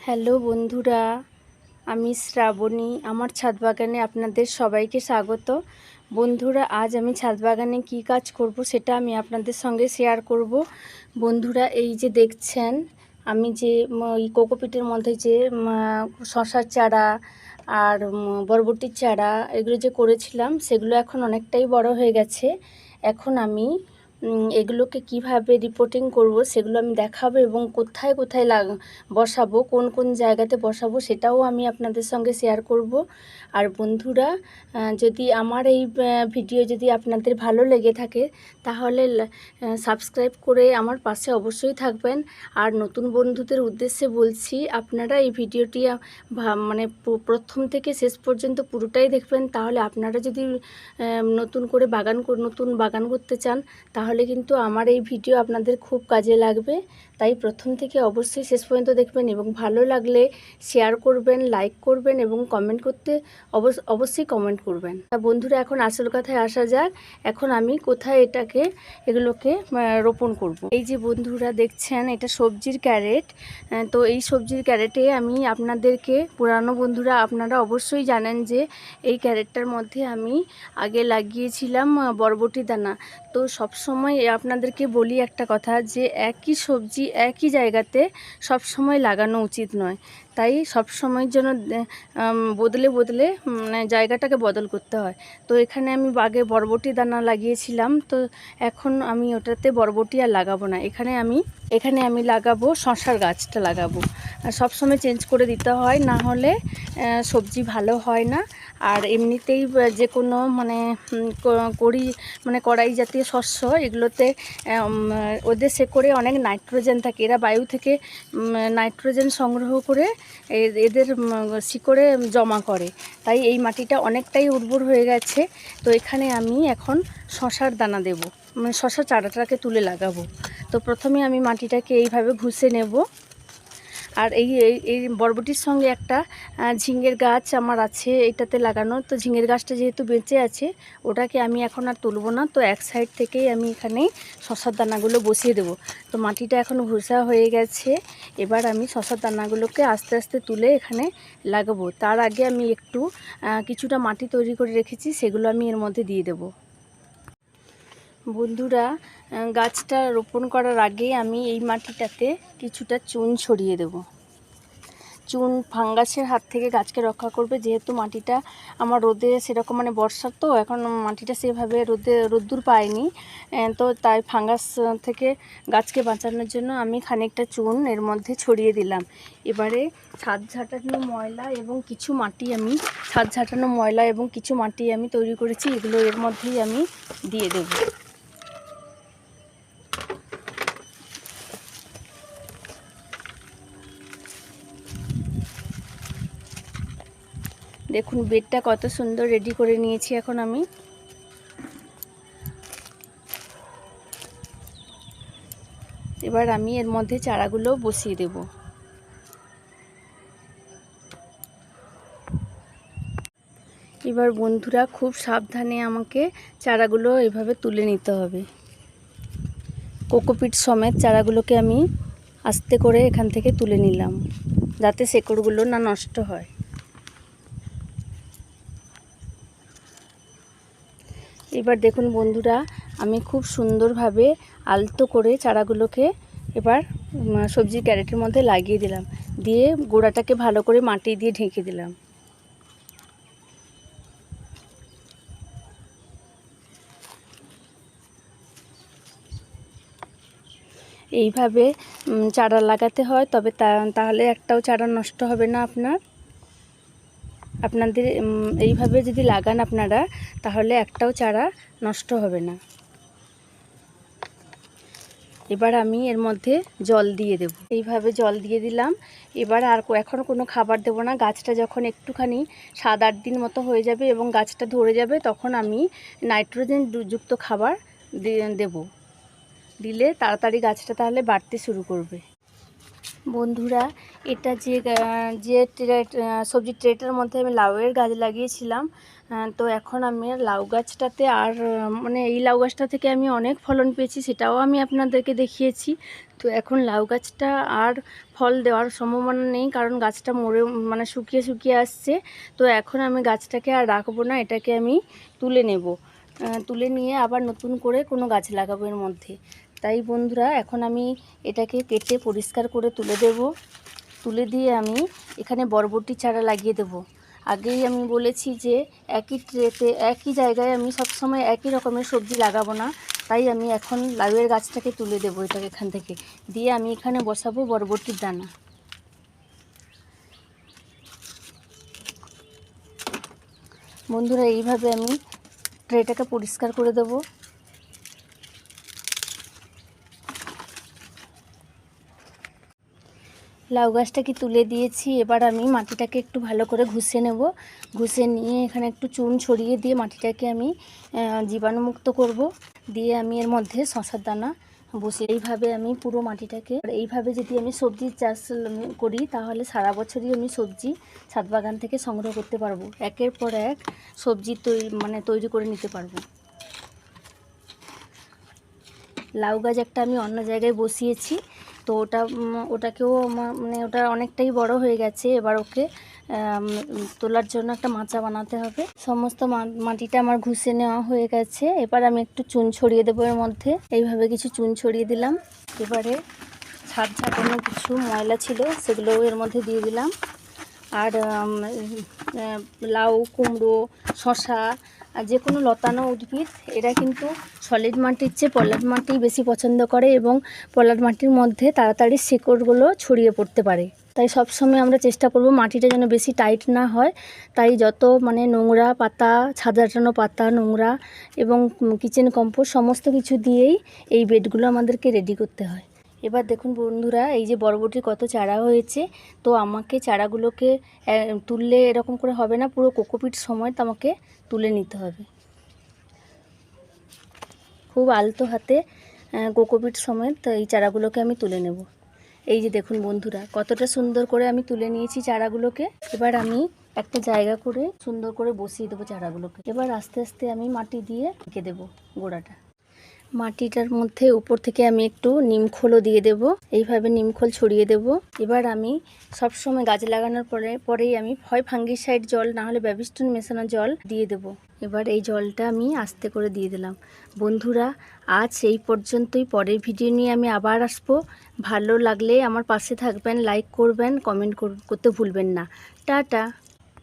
Hello বন্ধুরা, আমি শ্রাবণী, আমার ছাদ বাগানে আপনাদের সবাইকে স্বাগত। বন্ধুরা, আজ আমি ছাদ বাগানে কী কাজ করব সেটা আমি আপনাদের সঙ্গে শেয়ার করব। বন্ধুরা, এই যে দেখছেন, আমি যে ওই কোকোপিটের মধ্যে যে শশার চারা আর বরবটির চারা, এগুলো যে করেছিলাম, সেগুলো এখন অনেকটাই বড় হয়ে গেছে। এখন আমি এগুলোকে কীভাবে রিপোর্টিং করব সেগুলো আমি দেখাবো এবং কোথায় কোথায় লাগ, বসাবো, কোন কোন জায়গাতে বসাবো সেটাও আমি আপনাদের সঙ্গে শেয়ার করব। আর বন্ধুরা যদি আমার এই ভিডিও যদি আপনাদের ভালো লেগে থাকে, তাহলে সাবস্ক্রাইব করে আমার পাশে অবশ্যই থাকবেন। আর নতুন বন্ধুদের উদ্দেশ্যে বলছি, আপনারা এই ভিডিওটি মানে প্রথম থেকে শেষ পর্যন্ত পুরোটাই দেখবেন। তাহলে আপনারা যদি নতুন করে বাগান নতুন বাগান করতে চান, তাহলে কিন্তু আমার এই ভিডিও আপনাদের খুব কাজে লাগবে। তাই প্রথম থেকে অবশ্যই শেষ পর্যন্ত দেখবেন এবং ভালো লাগলে শেয়ার করবেন লাইক করবেন এবং কমেন্ট করতে অবশ্য- অবশ্যই কমেন্ট করবেন। তা বন্ধুরা, এখন আসল কথায় আসা যাক। এখন আমি কোথায় এটাকে, এগুলোকে রোপণ করব। এই যে বন্ধুরা দেখছেন, এটা সবজির ক্যারেট। তো এই সবজির ক্যারেটে আমি আপনাদেরকে, পুরানো বন্ধুরা, আপনারা অবশ্যই জানেন যে এই ক্যারেটটার মধ্যে আমি আগে লাগিয়েছিলাম বরবটি দানা। তো সব সময় আপনাদেরকে বলি একটা কথা যে একই সবজি একই জায়গাতে সব সময় লাগানো উচিত নয়। তাই সব সময়ের জন্য বদলে বদলে মানে জায়গাটাকে বদল করতে হয়। তো এখানে আমি বাগে বরবটি দানা লাগিয়েছিলাম, তো এখন আমি ওটাতে বরবটি আর লাগাবো না। এখানে আমি এখানে আমি লাগাবো শশার গাছটা লাগাবো। আর সব সময় চেঞ্জ করে দিতে হয় না হলে সবজি ভালো হয় না। আর এমনিতেই যে কোনো মানে উম, ক- কড়ি মানে কড়াই জাতীয় শস্য এগুলোতে ওদের শেকড়ে অনেক নাইট্রোজেন থাকে। এরা বায়ু থেকে নাইট্রোজেন সংগ্রহ করে এদের শিকড়ে জমা করে। তাই এই মাটিটা অনেকটাই উর্বর হয়ে গেছে। তো এখানে আমি এখন শশার দানা দেব। মানে শশা চারাটাকে তুলে লাগাবো। তো প্রথমে আমি মাটিটাকে এইভাবে ঘুষে নেব। আর এই, এই- বরবটির সঙ্গে একটা ঝিঙের গাছ আমার আছে এটাতে লাগানো। তো ঝিঙের গাছটা যেহেতু বেঁচে আছে, ওটাকে আমি এখন আর তুলবো না। তো এক সাইড থেকেই আমি এখানেই শশার দানাগুলো বসিয়ে দেবো। তো মাটিটা এখন ঘুষা হয়ে গেছে। এবার আমি শশার দানাগুলোকে আস্তে আস্তে তুলে এখানে লাগাবো। তার আগে আমি একটু কিছুটা মাটি তৈরি করে রেখেছি, সেগুলো আমি এর মধ্যে দিয়ে দেবো। বন্ধুরা গাছটা রোপণ করার আগে আমি এই মাটিটাতে কিছুটা চুন ছড়িয়ে দেব। চুন ফাঙ্গাসের হাত থেকে গাছকে রক্ষা করবে, যেহেতু মাটিটা আমার রোদে সেরকম মানে বর্ষার তো, এখন মাটিটা সেভাবে রোদে, রোদ্দুর পায়নি। তো তাই ফাঙ্গাস থেকে গাছকে বাঁচানোর জন্য আমি খানিকটা চুন এর মধ্যে ছড়িয়ে দিলাম। এবারে ছাদ ঝাঁটানো ময়লা এবং কিছু মাটি আমি, ছাদ ঝাঁটানো ময়লা এবং কিছু মাটি আমি তৈরি করেছি, এগুলো এর মধ্যেই আমি দিয়ে দেবো। দেখুন, বেডটা কত সুন্দর রেডি করে নিয়েছি এখন আমি। এবার আমি এর মধ্যে চারাগুলো বসিয়ে দেব। এবার বন্ধুরা, খুব সাবধানে আমাকে চারাগুলো এভাবে তুলে নিতে হবে। কোকোপিট সমেত চারাগুলোকে আমি আস্তে করে এখান থেকে তুলে নিলাম, যাতে শেকড়গুলো না নষ্ট হয়। এবার দেখুন বন্ধুরা, আমি খুব সুন্দরভাবে আলতো করে চারাগুলোকে এবার সবজির ক্যারেটের মধ্যে লাগিয়ে দিলাম। দিয়ে গোড়াটাকে ভালো করে মাটি দিয়ে ঢেকে দিলাম। এইভাবে চারা লাগাতে হয়, তবে তাহলে একটাও চারা নষ্ট হবে না আপনার। আপনাদের এইভাবে যদি লাগান আপনারা, তাহলে একটাও চারা নষ্ট হবে না। এবার আমি এর মধ্যে জল দিয়ে দেব। এইভাবে জল দিয়ে দিলাম। এবার আর এখন কোনো খাবার দেব না। গাছটা যখন একটুখানি সাত আট দিন মতো হয়ে যাবে এবং গাছটা ধরে যাবে, তখন আমি নাইট্রোজেন যুক্ত খাবার দেব। দিলে তাড়াতাড়ি গাছটা তাহলে বাড়তে শুরু করবে। বন্ধুরা, এটা যে যে সবজি ট্রেটার মধ্যে আমি লাউয়ের গাছ লাগিয়েছিলাম তো এখন আমি লাউ গাছটাতে আর মানে এই লাউ গাছটা থেকে আমি অনেক ফলন পেয়েছি, সেটাও আমি আপনাদেরকে দেখিয়েছি। তো এখন লাউ গাছটা আর ফল দেওয়ার সম্ভাবনা নেই, কারণ গাছটা মরে মানে শুকিয়ে শুকিয়ে আসছে। তো এখন আমি গাছটাকে আর রাখব না, এটাকে আমি তুলে নেব। তুলে নিয়ে আবার নতুন করে কোনো গাছ লাগাবো এর মধ্যে। তাই বন্ধুরা, এখন আমি এটাকে কেটে পরিষ্কার করে তুলে দেব। তুলে দিয়ে আমি এখানে বরবটি চারা লাগিয়ে দেব। আগেই আমি বলেছি যে, একই ট্রেতে, একই জায়গায় আমি সবসময় একই রকমের সবজি লাগাবো না। তাই আমি এখন লাউয়ের গাছটাকে তুলে দেবো এটাকে এখান থেকে। দিয়ে আমি এখানে বসাবো বরবটির দানা। বন্ধুরা, এইভাবে আমি ট্রেটাকে পরিষ্কার করে দেবো। লাউ গাছটাকে তুলে দিয়েছি? এবার আমি মাটিটাকে একটু ভালো করে ঘুষে নেব। ঘুষে নিয়ে এখানে একটু চুন ছড়িয়ে দিয়ে মাটিটাকে আমি জীবাণুমুক্ত করব। দিয়ে আমি এর মধ্যে শশার দানা বসে এইভাবে আমি পুরো মাটিটাকে এইভাবে যদি আমি সবজির চাষ করি, তাহলে সারা বছরই আমি সবজি ছাদ বাগান থেকে সংগ্রহ করতে পারব। একের পর এক সবজি তৈরি মানে তৈরি করে নিতে পারব। লাউ গাছ একটা আমি অন্য জায়গায় বসিয়েছি। তো ওটা ওটাকেও মানে ওটা অনেকটাই বড় হয়ে গেছে। এবার ওকে তোলার জন্য একটা মাচা বানাতে হবে। সমস্ত মাটিটা আমার ঘুষে নেওয়া হয়ে গেছে। এবার আমি একটু চুন ছড়িয়ে দেবো এর মধ্যে। এইভাবে কিছু চুন ছড়িয়ে দিলাম। এবারে ছাদ ঝাঁটানো কিছু ময়লা ছিল, সেগুলোও এর মধ্যে দিয়ে দিলাম। আর লাউ, কুমড়ো শশা আর যে কোনো লতানো উদ্ভিদ, এরা কিন্তু সলিড মাটির চেয়ে পলাট মাটি বেশি পছন্দ করে এবং পলাট মাটির মধ্যে তাড়াতাড়ি শিকড়গুলো ছড়িয়ে পড়তে পারে। তাই সবসময় আমরা চেষ্টা করব মাটিটা যেন বেশি টাইট না হয়। তাই যত মানে নোংরা পাতা ছাদাটানো পাতা, নোংরা এবং কিচেন কম্পোস্ট সমস্ত কিছু দিয়েই এই বেডগুলো আমাদেরকে রেডি করতে হয়। এবার দেখুন বন্ধুরা, এই যে বরবটির কত চারা হয়েছে, তো আমাকে চারাগুলোকে তুললে এরকম করে হবে না, পুরো কোকোপিট সময় তো আমাকে তুলে নিতে হবে। খুব আলতো হাতে কোকোপিট সময় তো এই চারাগুলোকে আমি তুলে নেব। এই যে দেখুন বন্ধুরা, কতটা সুন্দর করে আমি তুলে নিয়েছি চারাগুলোকে। এবার আমি একটা জায়গা করে সুন্দর করে বসিয়ে দেবো চারাগুলোকে। এবার আস্তে আস্তে আমি মাটি দিয়ে ঢেকে দেবো গোড়াটা। মাটিটার মধ্যে উপর থেকে আমি একটু নিমখোলও দিয়ে দেব। এইভাবে নিমখোল ছড়িয়ে দেব। এবার আমি সব সময় গাছ লাগানোর পরে, পরেই আমি হয় ফাঙ্গিসাইড জল, না হলে ব্যাবিস্টন মেশানো জল দিয়ে দেব। এবার এই জলটা আমি আস্তে করে দিয়ে দিলাম। বন্ধুরা, আজ এই পর্যন্তই। পরের ভিডিও নিয়ে আমি আবার আসব। ভালো লাগলে আমার পাশে থাকবেন, লাইক করবেন, কমেন্ট করতে ভুলবেন না। টাটা!